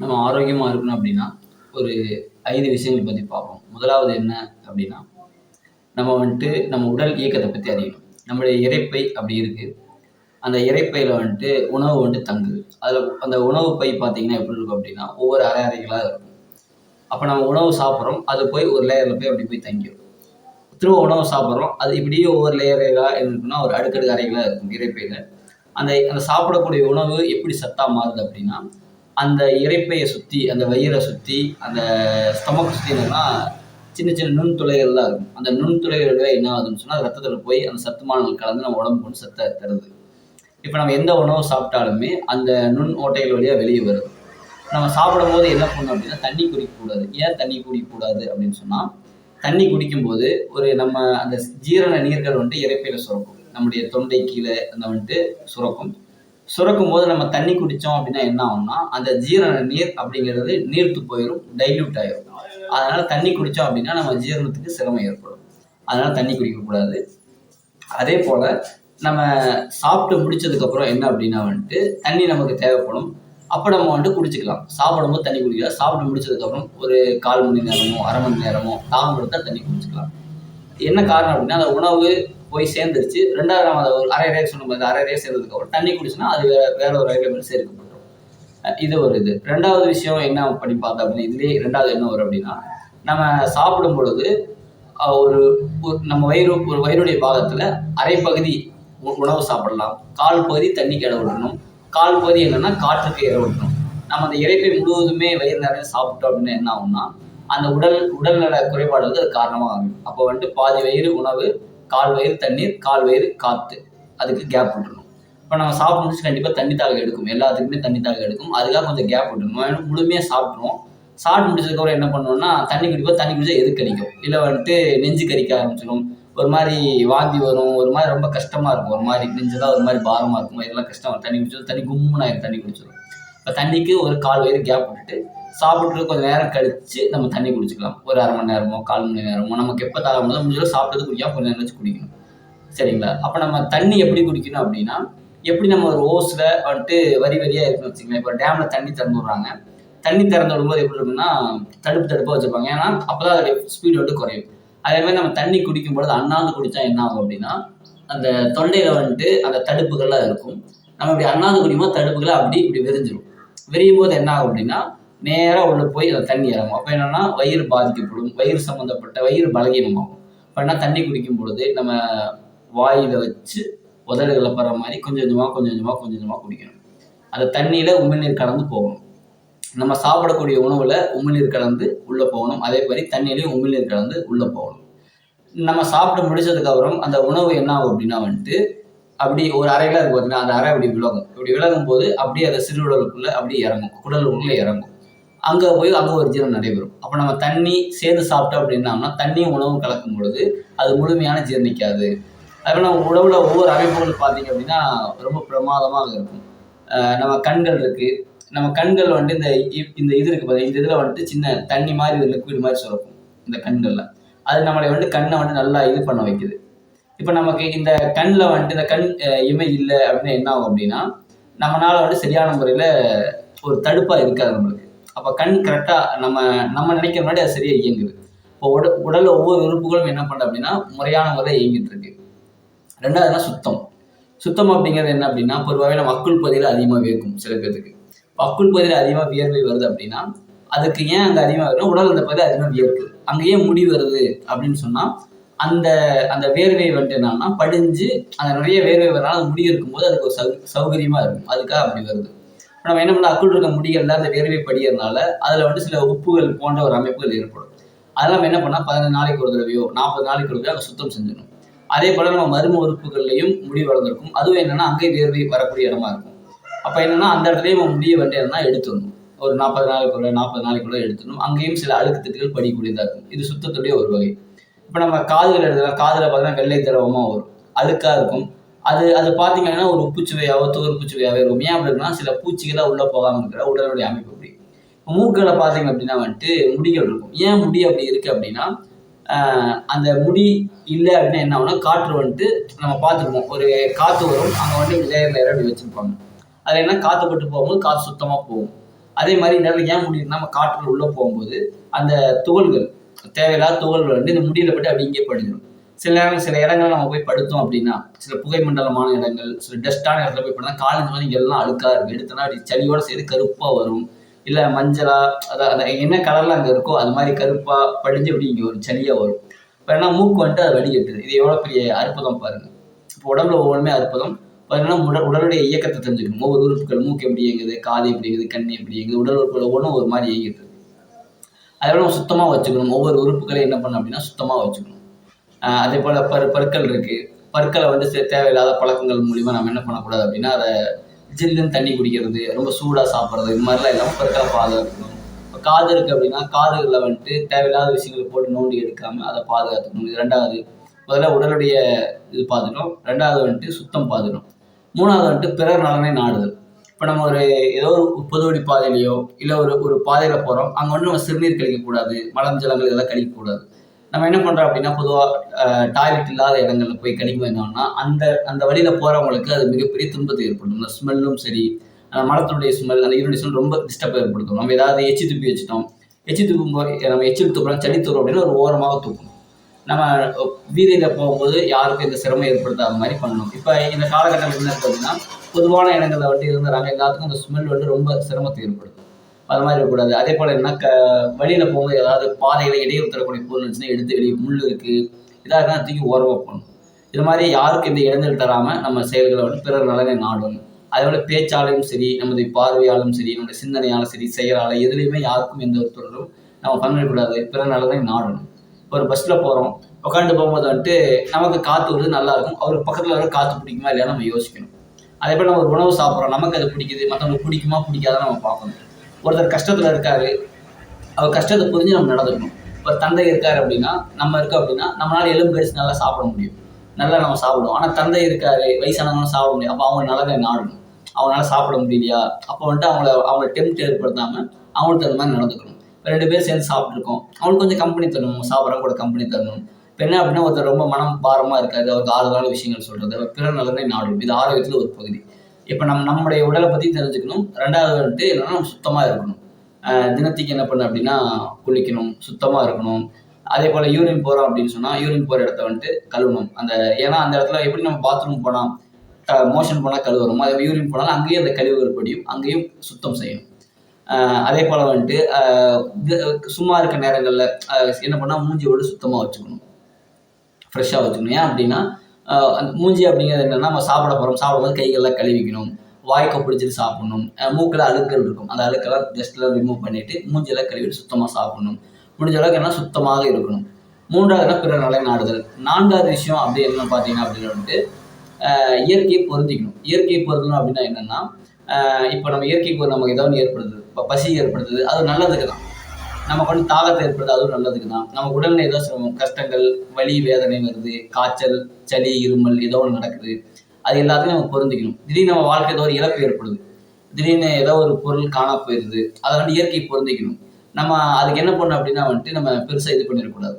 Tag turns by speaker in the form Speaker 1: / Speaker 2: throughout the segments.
Speaker 1: நம்ம ஆரோக்கியமாக இருக்கணும் அப்படின்னா ஒரு ஐந்து விஷயங்கள் பற்றி பார்ப்போம் முதலாவது என்ன அப்படின்னா நம்ம வந்துட்டு நம்ம உடல் இயக்கத்தை பற்றி அறியணும் நம்மளுடைய இறைப்பை அப்படி இருக்குது அந்த இறைப்பையில் வந்துட்டு உணவு வந்துட்டு தங்குது அதில் அந்த உணவு பை பார்த்தீங்கன்னா எப்படி இருக்கும் அப்படின்னா ஒவ்வொரு அரை அறைகளாக இருக்கும் அப்போ நம்ம உணவு சாப்பிட்றோம் அது போய் ஒரு லேயரில் போய் அப்படி போய் தங்கிடும் திரும்ப உணவு சாப்பிட்றோம் அது இப்படியே ஒவ்வொரு லேயர்களாக இருக்குன்னா ஒரு அடுக்கடுக்கு அறைகளாக இருக்கும் இறைப்பையில் அந்த அந்த சாப்பிடக்கூடிய உணவு எப்படி சத்தாக மாறுது அப்படின்னா அந்த இறைப்பையை சுற்றி அந்த வயிறை சுற்றி அந்த ஸ்டமக் சுற்றி என்னென்னா சின்ன சின்ன நுண்துளைகள்லாம் இருக்கும் அந்த நுண்துளைகள் என்ன ஆகுதுன்னு சொன்னால் ரத்தத்தில் போய் அந்த சத்துமானங்கள் கலந்து நம்ம உடம்பு கொண்டு சத்தை தருது இப்போ நம்ம எந்த உணவு சாப்பிட்டாலுமே அந்த நுண் ஓட்டைகள் வழியாக வெளியே வருது நம்ம சாப்பிடும் போது என்ன பண்ணணும் அப்படின்னா தண்ணி குடிக்கக்கூடாது ஏன் தண்ணி குடிக்கக்கூடாது அப்படின்னு சொன்னால் தண்ணி குடிக்கும்போது ஒரு நம்ம அந்த ஜீரண நீர்கள் வந்துட்டு இறைப்பையில் சுரக்கும் நம்முடைய தொண்டை கீழே அந்த வந்துட்டு சுரக்கும் சுரக்கும் போது நம்ம தண்ணி குடித்தோம் அப்படின்னா என்ன ஆகும்னா அந்த ஜீரண நீர் அப்படிங்கிறது நீர்த்து போயிடும் டைல்யூட் ஆயிரும் அதனால் தண்ணி குடித்தோம் அப்படின்னா நம்ம ஜீரணத்துக்கு சிரமம் ஏற்படும் அதனால் தண்ணி குடிக்கக்கூடாது அதே போல் நம்ம சாப்பிட்டு முடிச்சதுக்கப்புறம் என்ன அப்படின்னா வந்துட்டு தண்ணி நமக்கு தேவைப்படும் அப்போ நம்ம வந்துட்டு குடிச்சிக்கலாம் சாப்பிடும்போது தண்ணி குடிக்கலாம் சாப்பிட்டு முடிச்சதுக்கப்புறம் ஒரு கால் மணி நேரமோ அரை மணி நேரமோ தாகம் தண்ணி குடிச்சிக்கலாம் என்ன காரணம் அப்படின்னா அந்த உணவு போய் சேர்ந்துருச்சு ரெண்டாவது அதை ஒரு அரை ரேஸ் போது அரை ரேஸ் அப்புறம் தண்ணி குடிச்சுன்னா அது வேற வேற ஒரு ரயில்வே மாதிரி சேருக்கு இது ஒரு இது ரெண்டாவது விஷயம் என்ன பண்ணி பார்த்தோம் அப்படின்னா இதுலேயே ரெண்டாவது என்ன வரும் அப்படின்னா நம்ம சாப்பிடும் பொழுது ஒரு நம்ம வயிறு ஒரு வயிறுடைய பாகத்தில் அரை பகுதி உணவு சாப்பிடலாம் கால் பகுதி தண்ணிக்கு இடம் விடணும் கால் பகுதி என்னென்னா காற்றுக்கு இடம் விடணும் நம்ம அந்த இறைப்பை முழுவதுமே வயிறு நிறைய சாப்பிட்டோம் அப்படின்னு என்ன ஆகும்னா அந்த உடல் உடல்நல குறைபாடு வந்து அது காரணமாக ஆகும் அப்போ வந்துட்டு பாதி வயிறு உணவு கால் வயிறு தண்ணீர் கால் வயிறு காற்று அதுக்கு கேப் விட்டுருணும் இப்போ நம்ம சாப்பிட்டு முடிச்சு கண்டிப்பாக தண்ணி தாக எடுக்கும் எல்லாத்துக்குமே தண்ணி தாக எடுக்கும் அதுக்காக கொஞ்சம் கேப் விட்டுருணும் முழுமையாக சாப்பிட்ருவோம் சாப்பிட்டு முடிச்சதுக்கப்புறம் என்ன பண்ணுவோம்னா தண்ணி குடிப்போம் தண்ணி குடிச்சா எது கடிக்கும் இல்லை வந்துட்டு நெஞ்சு கறிக்க ஆரம்பிச்சிடும் ஒரு மாதிரி வாந்தி வரும் ஒரு மாதிரி ரொம்ப கஷ்டமாக இருக்கும் ஒரு மாதிரி நெஞ்செல்லாம் ஒரு மாதிரி பாரமாக இருக்கும் இதெல்லாம் கஷ்டம் தண்ணி குடிச்சிடும் தண்ணி கும்முன்னு தண்ணி குடிச்சிடும் இப்போ தண்ணிக்கு ஒரு கால் வயிறு கேப் விட்டுட்டு சாப்பிட்டு கொஞ்சம் நேரம் கழித்து நம்ம தண்ணி குடிச்சிக்கலாம் ஒரு அரை மணி நேரமோ கால் மணி நேரமோ நமக்கு எப்போ தர முடியும் முடிஞ்சாலும் சாப்பிட்டது குடிக்காம கொஞ்சம் நேரம் வச்சு குடிக்கணும் சரிங்களா அப்போ நம்ம தண்ணி எப்படி குடிக்கணும் அப்படின்னா எப்படி நம்ம ஒரு ஓஸில் வந்துட்டு வரி வரியாக இருக்குன்னு வச்சுக்கோங்களேன் இப்போ டேமில் தண்ணி திறந்து விட்றாங்க தண்ணி திறந்து விடும்போது எப்படி இருக்குன்னா தடுப்பு தடுப்பாக வச்சுருப்பாங்க ஏன்னா அப்போ தான் அதில் ஸ்பீடு வந்துட்டு குறையும் அதேமாதிரி நம்ம தண்ணி குடிக்கும் பொழுது அண்ணாந்து குடித்தா என்ன ஆகும் அப்படின்னா அந்த தொண்டையில் வந்துட்டு அந்த தடுப்புகள்லாம் இருக்கும் நம்ம இப்படி அண்ணாந்து குடிக்கும்போது தடுப்புகளை அப்படி இப்படி விரிஞ்சிடும் விரியும் போது என்ன ஆகும் அப்படின்னா நேராக உள்ளே போய் அந்த தண்ணி இறங்கும் அப்போ என்னென்னா வயிறு பாதிக்கப்படும் வயிறு சம்மந்தப்பட்ட வயிறு பலகீனமாகும் இப்போ தண்ணி குடிக்கும் பொழுது நம்ம வாயில் வச்சு உதடுகளை படுற மாதிரி கொஞ்சம் கொஞ்சமாக கொஞ்சம் கொஞ்சமாக கொஞ்சம் கொஞ்சமாக குடிக்கணும் அந்த தண்ணியில் உமிழ்நீர் கலந்து போகணும் நம்ம சாப்பிடக்கூடிய உணவில் உமிழ்நீர் கலந்து உள்ளே போகணும் அதே மாதிரி தண்ணியிலையும் உமிழ்நீர் கலந்து உள்ளே போகணும் நம்ம சாப்பிட்டு முடிச்சதுக்கப்புறம் அந்த உணவு என்ன ஆகும் அப்படின்னா வந்துட்டு அப்படி ஒரு அறையில் இருக்கும் பார்த்தீங்கன்னா அந்த அறை அப்படி விலகும் இப்படி விலகும் போது அப்படியே அந்த சிறுவிடலுக்குள்ளே அப்படியே இறங்கும் குடல் உள்ளே இறங்கும் அங்கே போய் அங்கே ஒரு ஜீரணம் நடைபெறும் அப்போ நம்ம தண்ணி சேர்ந்து சாப்பிட்டோம் அப்படின்னா தண்ணியும் உணவும் கலக்கும் பொழுது அது முழுமையான ஜீரணிக்காது அதனால நம்ம உடம்புல ஒவ்வொரு அமைப்புகள் பார்த்தீங்க அப்படின்னா ரொம்ப பிரமாதமாக இருக்கும் நம்ம கண்கள் இருக்குது நம்ம கண்கள் வந்துட்டு இந்த இந்த இது இருக்குது இந்த இதில் வந்துட்டு சின்ன தண்ணி மாதிரி ஒரு லிக்விட் மாதிரி சுரக்கும் இந்த கண்களில் அது நம்மளை வந்துட்டு கண்ணை வந்துட்டு நல்லா இது பண்ண வைக்குது இப்போ நமக்கு இந்த கண்ணில் வந்துட்டு இந்த கண் இமை இல்லை அப்படின்னா என்ன ஆகும் அப்படின்னா நம்மளால் வந்துட்டு சரியான முறையில் ஒரு தடுப்பாக இருக்காது நம்மளுக்கு அப்போ கண் கரெக்டாக நம்ம நம்ம நினைக்கிற முன்னாடி அது சரியாக இயங்குது இப்போ உட உடலில் ஒவ்வொரு உறுப்புகளும் என்ன பண்ணுது அப்படின்னா முறையான முறையில் இயங்கிட்டு இருக்கு ரெண்டாவதுனா சுத்தம் சுத்தம் அப்படிங்கிறது என்ன அப்படின்னா பொதுவாகவே நம்ம அக்குள் பகுதியில் அதிகமாக வியக்கும் சில பேருக்கு அக்குள் பகுதியில் அதிகமாக வியர்வை வருது அப்படின்னா அதுக்கு ஏன் அங்கே அதிகமாக வருது உடல் அந்த பகுதியில் அதிகமாக வியர்க்குது அங்கே ஏன் முடி வருது அப்படின்னு சொன்னால் அந்த அந்த வேர்வை வந்துட்டு என்னன்னா படிஞ்சு அந்த நிறைய வேர்வை வரனால அது முடி இருக்கும்போது அதுக்கு ஒரு சௌ சௌகரியமாக இருக்கும் அதுக்காக அப்படி வருது நம்ம என்ன பண்ண அக்குள் இருக்க முடியல அந்த வேர்வை படியறதுனால அதில் வந்து சில உப்புகள் போன்ற ஒரு அமைப்புகள் ஏற்படும் அதெல்லாம் நம்ம என்ன பண்ணால் பதினஞ்சு நாளைக்கு ஒரு தடவையோ நாற்பது நாளைக்கு ஒரு தடவை சுத்தம் செஞ்சிடணும் அதே போல் நம்ம மரும உறுப்புகள்லையும் முடி வளர்ந்துருக்கும் அதுவும் என்னென்னா அங்கே வேர்வை வரக்கூடிய இடமா இருக்கும் அப்போ என்னென்னா அந்த இடத்துலையும் நம்ம முடிய வேண்டியதுனா எடுத்துடணும் ஒரு நாற்பது நாளைக்குள்ள நாற்பது நாளைக்குள்ள எடுத்துடணும் அங்கேயும் சில அழுக்கு திட்டுகள் படிக்கூடியதா இருக்கும் இது சுத்தத்துடைய ஒரு வகை இப்போ நம்ம காதுகள் எடுத்துக்கலாம் காதில் பார்த்தீங்கன்னா வெள்ளை திரவமாக வரும் அழுக்கா இருக்கும் அது அது பார்த்தீங்கன்னா ஒரு உப்புச்சுவையாவோ தோற்புச்சுவையாகவே இருக்கும் ஏன் அப்படின்னா சில பூச்சிகளாக உள்ளே போகாமல் இருக்கிற உடலுடைய அமைப்பு அப்படி மூக்களை பார்த்தீங்க அப்படின்னா வந்துட்டு முடிகள் இருக்கும் ஏன் முடி அப்படி இருக்குது அப்படின்னா அந்த முடி இல்லை அப்படின்னா என்ன ஆகும்னா காற்று வந்துட்டு நம்ம பார்த்துருப்போம் ஒரு காற்று வரும் அங்கே வந்துட்டு லேயர் லேயர் அப்படி வச்சுருப்பாங்க அதில் என்ன காற்று பட்டு போகும்போது காற்று சுத்தமாக போகும் அதே மாதிரி நேரத்தில் ஏன் முடியும் நம்ம காற்று உள்ளே போகும்போது அந்த துகள்கள் தேவையில்லாத துகள்கள் வந்து இந்த முடியில் பட்டு அப்படி இங்கே படிஞ்சிடும் சில நேரம் சில இடங்கள் நம்ம போய் படுத்தோம் அப்படின்னா சில புகை மண்டலமான இடங்கள் சில டஸ்டான இடத்துல போய் படுத்தா காலேஜ் வந்து எல்லாம் அழுக்கா இருக்கும் எடுத்தோன்னா அப்படி சளியோட சேர்த்து கருப்பாக வரும் இல்லை மஞ்சளாக அதாவது என்ன கலர்ல அங்கே இருக்கோ அது மாதிரி கருப்பாக படிஞ்சு அப்படி இங்கே ஒரு சளியாக வரும் இப்போ என்ன மூக்கு வந்துட்டு அது வடிகட்டுது இது எவ்வளோ பெரிய அற்புதம் பாருங்கள் இப்போ உடம்புல ஒவ்வொன்றுமே அற்புதம் பாருங்கன்னா உடல் உடலுடைய இயக்கத்தை தெரிஞ்சுக்கணும் ஒவ்வொரு உறுப்புகள் மூக்கு எப்படி இயங்குது காது எப்படி இயங்குது கண் எப்படி இயங்குது உடல் உறுப்புகள் ஒவ்வொன்றும் ஒரு மாதிரி இயங்குது அதோட நம்ம சுத்தமாக வச்சுக்கணும் ஒவ்வொரு உறுப்புகளையும் என்ன பண்ணணும் அப்படின்னா சுத்தமாக வச்சுக்கணும் அதே போல் பரு பற்கள் இருக்குது பற்களை வந்து தேவையில்லாத பழக்கங்கள் மூலிமா நம்ம என்ன பண்ணக்கூடாது அப்படின்னா அதை ஜில்லுன்னு தண்ணி குடிக்கிறது ரொம்ப சூடாக சாப்பிட்றது இது மாதிரிலாம் இல்லாமல் பற்களை பாதுகாக்கணும் இப்போ காது இருக்குது அப்படின்னா காதுகளில் வந்துட்டு தேவையில்லாத விஷயங்களை போட்டு நோண்டி எடுக்காமல் அதை பாதுகாத்துக்கணும் இது ரெண்டாவது முதல்ல உடலுடைய இது பாதுகணும் ரெண்டாவது வந்துட்டு சுத்தம் பாதுகணும் மூணாவது வந்துட்டு பிறர் நலனை நாடுதல் இப்போ நம்ம ஒரு ஏதோ ஒரு பொதுவழி பாதையிலையோ இல்லை ஒரு ஒரு பாதையில் போகிறோம் அங்கே நம்ம சிறுநீர் கழிக்கக்கூடாது மலம் ஜலங்கள் இதெல்லாம் கழிக்கக்கூடாது நம்ம என்ன பண்ணுறோம் அப்படின்னா பொதுவாக டாய்லெட் இல்லாத இடங்களில் போய் கடிக்கும் என்னன்னா அந்த அந்த வழியில் போகிறவங்களுக்கு அது மிகப்பெரிய துன்பத்தை ஏற்படுத்தும் அந்த ஸ்மெல்லும் சரி மரத்தினுடைய ஸ்மெல் அந்த இருடைய ஸ்மெல் ரொம்ப டிஸ்டர்ப் ஏற்படுத்தும் நம்ம ஏதாவது எச்சி துப்பி வச்சுட்டோம் எச்சி துப்பும் போது நம்ம எச்சில் துப்புறோம் சளி தூரம் அப்படின்னு ஒரு ஓரமாக தூக்கணும் நம்ம வீதியில் போகும்போது யாருக்கும் இந்த சிரமம் ஏற்படுத்தாத மாதிரி பண்ணணும் இப்போ இந்த காலகட்டத்தில் என்ன பார்த்தீங்கன்னா பொதுவான இடங்களில் வந்துட்டு இருந்தாங்க எல்லாத்துக்கும் அந்த ஸ்மெல் வந்து ரொம்ப சிரமத்தை ஏற்படுத்தும் அது மாதிரி இருக்கக்கூடாது அதே போல் என்ன க வழியில் போகும்போது ஏதாவது பாதையில் இடையூறு தரக்கூடிய பொருள் இருந்துச்சுன்னா எடுத்து வெளியே முள் இருக்குது இதாக இருந்தால் தூக்கி உரம் வைப்பணும் இது மாதிரி யாருக்கும் இந்த இடங்கள் தராமல் நம்ம செயல்களை வந்து பிறர் நலனை அதே போல் பேச்சாலையும் சரி நமது பார்வையாலும் சரி நம்முடைய சிந்தனையாலும் சரி செயலாலும் எதுலேயுமே யாருக்கும் எந்த ஒரு தொடரும் நம்ம பண்ணக்கூடாது பிறர் நலனை நாடணும் இப்போ ஒரு பஸ்ஸில் போகிறோம் உட்காந்து போகும்போது வந்துட்டு நமக்கு காற்று வருது நல்லாயிருக்கும் அவருக்கு பக்கத்தில் வர காற்று பிடிக்குமா இல்லையா நம்ம யோசிக்கணும் அதே போல் நம்ம ஒரு உணவு சாப்பிட்றோம் நமக்கு அது பிடிக்குது மற்றவங்களுக்கு பிடிக்குமா பிடிக்காதான் நம்ம பார்க்கணும் ஒருத்தர் கஷ்டத்தில் இருக்கார் அவர் கஷ்டத்தை புரிஞ்சு நம்ம நடந்துக்கணும் ஒரு தந்தை இருக்கார் அப்படின்னா நம்ம இருக்கோம் அப்படின்னா நம்மளால் எலும்பு பெருசு நல்லா சாப்பிட முடியும் நல்லா நம்ம சாப்பிடுவோம் ஆனால் தந்தை இருக்காரு வயசானவங்களும் சாப்பிட முடியும் அப்போ அவங்க நல்லா நாடணும் அவங்களால சாப்பிட முடியலையா அப்போ வந்துட்டு அவங்கள அவங்கள டெம்ட் ஏற்படுத்தாமல் அவங்களுக்கு தகுந்த மாதிரி நடந்துக்கணும் ரெண்டு பேர் சேர்ந்து சாப்பிட்ருக்கோம் அவனுக்கு கொஞ்சம் கம்பெனி தரணும் சாப்பிட்றவங்க கூட கம்பெனி தரணும் இப்போ என்ன அப்படின்னா ஒருத்தர் ரொம்ப மனம் பாரமாக இருக்காது அவருக்கு ஆதரவான விஷயங்கள் சொல்கிறது பிற நலனை நாடும் இது ஆரோக்கியத்தில் ஒரு பகுதி இப்போ நம்ம நம்மளுடைய உடலை பற்றி தெரிஞ்சுக்கணும் ரெண்டாவது வந்துட்டு என்னென்னா நம்ம சுத்தமாக இருக்கணும் தினத்துக்கு என்ன பண்ண அப்படின்னா குளிக்கணும் சுத்தமாக இருக்கணும் அதே போல் யூரின் போகிறோம் அப்படின்னு சொன்னால் யூரின் போகிற இடத்த வந்துட்டு கழுவணும் அந்த ஏன்னா அந்த இடத்துல எப்படி நம்ம பாத்ரூம் போனால் க மோஷன் போனால் கழுவுறோம் அதே யூரின் போனாலும் அங்கேயும் அந்த கழிவுகள் படியும் அங்கேயும் சுத்தம் செய்யணும் அதே போல் வந்துட்டு சும்மா இருக்க நேரங்களில் என்ன பண்ணால் மூஞ்சியோடு சுத்தமாக வச்சுக்கணும் ஃப்ரெஷ்ஷாக வச்சுக்கணும் ஏன் அப்படின்னா அந்த மூஞ்சி அப்படிங்கிறது என்னென்னா நம்ம சாப்பிட போகிறோம் சாப்பிடும்போது கைகள்லாம் கழுவிக்கணும் வாய்க்கை பிடிச்சிட்டு சாப்பிடணும் மூக்கில் அழுக்கல் இருக்கும் அந்த அழுக்கெல்லாம் ஜஸ்ட்டில் ரிமூவ் பண்ணிவிட்டு மூஞ்சியெல்லாம் கழுவிட்டு சுத்தமாக சாப்பிடணும் முடிஞ்ச அளவுக்கு என்ன சுத்தமாக இருக்கணும் மூன்றாவதுனா பிற நலை நாடுதல் நான்காவது விஷயம் அப்படி என்ன பார்த்தீங்கன்னா அப்படின்னு வந்துட்டு இயற்கையை பொருந்திக்கணும் இயற்கையை பொருந்தணும் அப்படின்னா என்னென்னா இப்போ நம்ம இயற்கைக்கு நமக்கு ஏதாவது ஏற்படுது இப்போ பசி ஏற்படுத்துது அது நல்லதுக்கு தான் நமக்கு வந்து தாகத்தை ஏற்படுது அதுவும் நல்லதுக்கு தான் நம்ம உடல்ல ஏதோ சிரமம் கஷ்டங்கள் வலி வேதனை வருது காய்ச்சல் சளி இருமல் ஏதோ ஒன்று நடக்குது அது எல்லாத்தையும் நம்ம பொருந்திக்கணும் திடீர்னு நம்ம வாழ்க்கை ஏதோ ஒரு இழப்பு ஏற்படுது திடீர்னு ஏதோ ஒரு பொருள் காண போயிடுது அதை வந்து இயற்கை பொருந்திக்கணும் நம்ம அதுக்கு என்ன பண்ணணும் அப்படின்னா வந்துட்டு நம்ம பெருசாக இது பண்ணிடக்கூடாது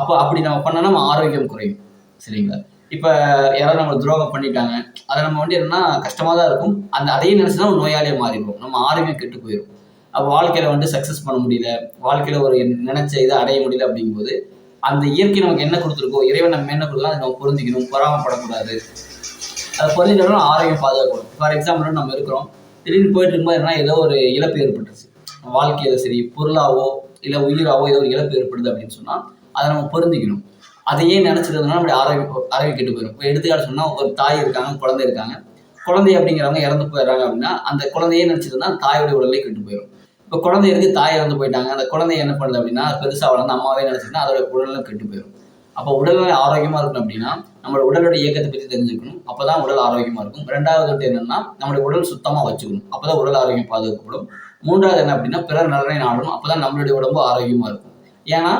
Speaker 1: அப்போ அப்படி நம்ம பண்ணோம்னா நம்ம ஆரோக்கியம் குறையும் சரிங்களா இப்போ யாராவது நம்ம துரோகம் பண்ணிட்டாங்க அதை நம்ம வந்து என்னன்னா கஷ்டமாக தான் இருக்கும் அந்த அதையும் நினைச்சுதான் தான் நோயாளியாக மாறிடுவோம் நம்ம ஆரோக்கியம் கெட்டு போயிடும் வாழ்க்கையில் வந்து சக்ஸஸ் பண்ண முடியல வாழ்க்கையில் ஒரு நினைச்ச இதை அடைய முடியல அப்படிங்கும்போது அந்த இயற்கை நமக்கு என்ன கொடுத்துருக்கோ இறைவன் நம்ம என்ன கொடுக்கலாம் அதை நம்ம புரிஞ்சிக்கணும் பொறாமப்படக்கூடாது அதை புரிஞ்சுக்கணும் ஆரோக்கியம் பாதுகாக்கணும் ஃபார் எக்ஸாம்பிள் நம்ம இருக்கிறோம் திடீர்னு போயிட்டு இருக்கும்போது ஏதோ ஒரு இழப்பு ஏற்பட்டுருச்சு வாழ்க்கையில் சரி பொருளாவோ இல்லை உயிராவோ ஏதோ ஒரு இழப்பு ஏற்படுது அப்படின்னு சொன்னால் அதை நம்ம புரிஞ்சிக்கணும் அதையே நினைச்சிருந்தோம்னா இருந்தோம்னா ஆரோக்கியம் ஆரோக்கியம் கெட்டு போயிடும் இப்போ எடுத்துக்காட்டு சொன்னால் ஒரு தாய் இருக்காங்க குழந்தை இருக்காங்க குழந்தை அப்படிங்கிறவங்க இறந்து போயிடுறாங்க அப்படின்னா அந்த குழந்தையே நினைச்சிருந்தா தாயோட தாயோடைய உடலே கெட்டு போயிடும் இப்போ குழந்தை இருக்கு தாய் இறந்து போயிட்டாங்க அந்த குழந்தை என்ன பண்ணுது அப்படின்னா பெருசாக வளர்ந்து அம்மாவே நினச்சிங்கன்னா அதோட உடலும் கெட்டு போயிடும் அப்போ உடல்நிலை ஆரோக்கியமாக இருக்கணும் அப்படின்னா நம்மளோட உடலோட இயக்கத்தை பற்றி தெரிஞ்சுக்கணும் அப்போ தான் உடல் ஆரோக்கியமாக இருக்கும் ரெண்டாவது வந்து என்னென்னா நம்மளுடைய உடல் சுத்தமாக வச்சுக்கணும் அப்போ தான் உடல் ஆரோக்கியம் பாதுகாக்கப்படும் மூன்றாவது என்ன அப்படின்னா பிறர் நலனை நாடணும் அப்போ தான் நம்மளுடைய உடம்பு ஆரோக்கியமாக இருக்கும் ஏன்னா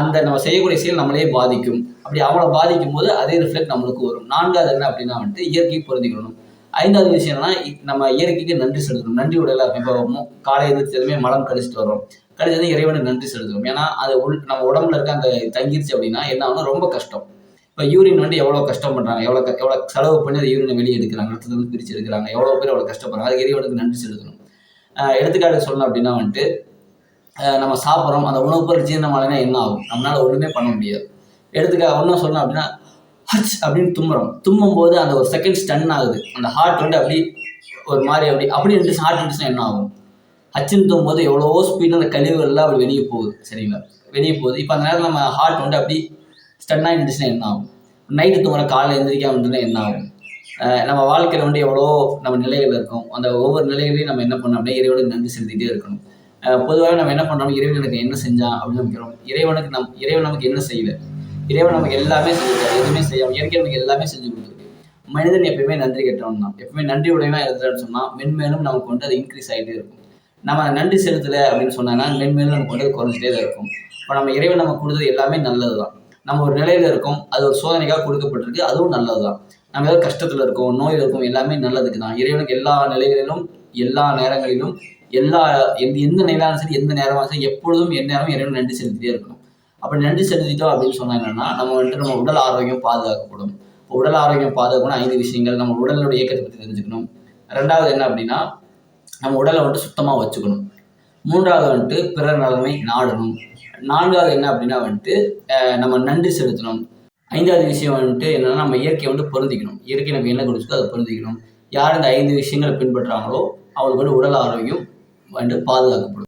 Speaker 1: அந்த நம்ம செய்யக்கூடிய செயல் நம்மளே பாதிக்கும் அப்படி அவங்கள பாதிக்கும் போது அதே ரிஃப்ளெக்ட் நம்மளுக்கு வரும் நான்காவது என்ன அப்படின்னா வந்துட்டு இயற்கை பொருந்திக்கணும் ஐந்தாவது விஷயம்னா நம்ம இயற்கைக்கு நன்றி செலுத்தணும் நன்றி உடலாக இப்போ காலை எதிர்த்ததுமே மலம் கழிச்சிட்டு வரோம் கழிச்சது இறைவனுக்கு நன்றி செலுத்தணும் ஏன்னா அது உள் நம்ம உடம்புல இருக்க அந்த தங்கிருச்சு அப்படின்னா என்ன ஆகுனா ரொம்ப கஷ்டம் இப்போ யூரின் வந்து எவ்வளோ கஷ்டம் பண்ணுறாங்க எவ்வளோ எவ்வளோ செலவு பண்ணி அதை யூரினை வெளியே எடுக்கிறாங்க அடுத்தது வந்து பிரித்து எடுக்கிறாங்க எவ்வளோ பேர் எவ்வளோ கஷ்டப்படுறாங்க அது இறைவனுக்கு நன்றி செலுத்தணும் எடுத்துக்காட்டு சொல்லணும் அப்படின்னா வந்துட்டு நம்ம சாப்பிட்றோம் அந்த உணவு பொருள் ஜீரணமாலைனா என்ன ஆகும் நம்மளால் ஒன்றுமே பண்ண முடியாது எடுத்துக்க ஒன்றும் சொல்லணும் அப்படின்னா ஹச் அப்படின்னு தும்புறோம் தும்பும் போது அந்த ஒரு செகண்ட் ஸ்டன் ஆகுது அந்த ஹார்ட் வந்து அப்படி ஒரு மாதிரி அப்படி அப்படி இருந்துச்சு ஹார்ட் இருந்துச்சுன்னா என்ன ஆகும் ஹச்சுன்னு தும்பும் போது எவ்வளோ ஸ்பீடில் அந்த கழிவுகள்லாம் அப்படி வெளியே போகுது சரிங்களா வெளியே போகுது இப்போ அந்த நேரத்தில் நம்ம ஹார்ட் வந்து அப்படி ஸ்டன்னாக இருந்துச்சுன்னா என்ன ஆகும் நைட்டு தூங்குற காலையில் எந்திரிக்காம இருந்ததுன்னா என்ன ஆகும் நம்ம வாழ்க்கையில் வந்து எவ்வளோ நம்ம நிலைகள் இருக்கும் அந்த ஒவ்வொரு நிலைகளையும் நம்ம என்ன பண்ணோம் அப்படின்னா இறைவனுக்கு நன்றி செலுத்திட்டே இருக்கணும் பொதுவாக நம்ம என்ன பண்ணுறோம் இறைவனுக்கு என்ன செஞ்சான் அப்படின்னு நினைக்கிறோம் இறைவனுக்கு நம் இறைவன் நமக்கு என்ன செய்யலை இறைவன் நமக்கு எல்லாமே செஞ்சிருக்காரு எதுவுமே செய்யாமல் இயற்கை நமக்கு எல்லாமே செஞ்சு கொடுத்துருக்கு மனிதன் எப்பயுமே நன்றி கெட்டவன் தான் எப்பவுமே நன்றி உடையவனா இருந்துட்டான்னு சொன்னால் மென்மேலும் நமக்கு வந்து அது இன்க்ரீஸ் ஆகிட்டே இருக்கும் நம்ம அதை நன்றி செலுத்தலை அப்படின்னு சொன்னாங்கன்னா மென்மேலும் நமக்கு வந்து குறைஞ்சிட்டே தான் இருக்கும் இப்போ நம்ம இறைவன் நம்ம கொடுத்தது எல்லாமே நல்லது தான் நம்ம ஒரு நிலையில் இருக்கோம் அது ஒரு சோதனைக்காக கொடுக்கப்பட்டிருக்கு அதுவும் நல்லது தான் நம்ம ஏதாவது கஷ்டத்தில் இருக்கோம் நோயில் இருக்கும் எல்லாமே நல்லதுக்கு தான் இறைவனுக்கு எல்லா நிலைகளிலும் எல்லா நேரங்களிலும் எல்லா எந்த எந்த நேரமும் சரி எந்த நேரமாக சரி எப்பொழுதும் எந்நேரமும் இறைவன் நன்றி செலுத்திட்டே இருக்கணும் அப்போ நன்றி செலுத்திட்டோம் அப்படின்னு சொன்னால் என்னென்னா நம்ம வந்துட்டு நம்ம உடல் ஆரோக்கியம் பாதுகாக்கப்படும் உடல் ஆரோக்கியம் பாதுகாக்கணும் ஐந்து விஷயங்கள் நம்ம உடலோட இயக்கத்தை பற்றி தெரிஞ்சுக்கணும் ரெண்டாவது என்ன அப்படின்னா நம்ம உடலை வந்துட்டு சுத்தமாக வச்சுக்கணும் மூன்றாவது வந்துட்டு பிறர் நலனை நாடணும் நான்காவது என்ன அப்படின்னா வந்துட்டு நம்ம நன்றி செலுத்தணும் ஐந்தாவது விஷயம் வந்துட்டு என்னென்னா நம்ம இயற்கையை வந்து பொருந்திக்கணும் இயற்கை நம்ம என்ன கொடுத்துக்கோ அதை பொருந்திக்கணும் யார் இந்த ஐந்து விஷயங்களை பின்பற்றுறாங்களோ அவங்களுக்கு வந்து உடல் ஆரோக்கியம் வந்துட்டு பாதுகாக்கப்படும்